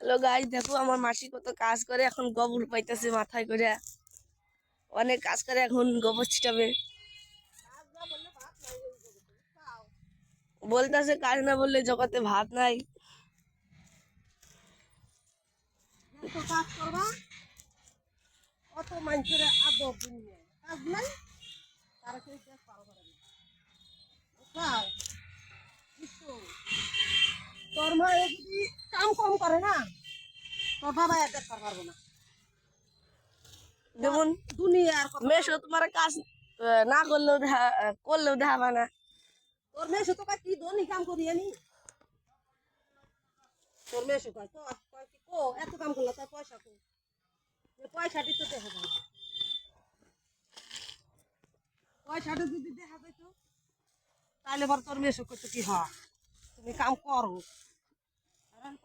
Hello guy দেখো আমার মাসি কত কাজ করে, এখন গোবর পাইতেছে মাথায় করে। অনেক কাজ করে এখন গোবর ছিটাবে। বলতেছে কাজ না বললে জগতে ভাত নাই। তারা মা কাম কম করে না তোর বাবা এত করতে পারব না। যেমন দুনিয়ার মেশো তোমার কাজ না করলেও করলেও দেখাবা না। তোর মেয়ে তো কয় কি ধনী কাম করি তোর কয় তো কি কো? এত কাম করল তাই পয়সা কো? পয়সাটি তো দেখা যায়। পয়সাটা যদি দেখা যেত তাহলে বর তোর মেয়ে করতো কি হয়? তুমি কাম করো। Ikan.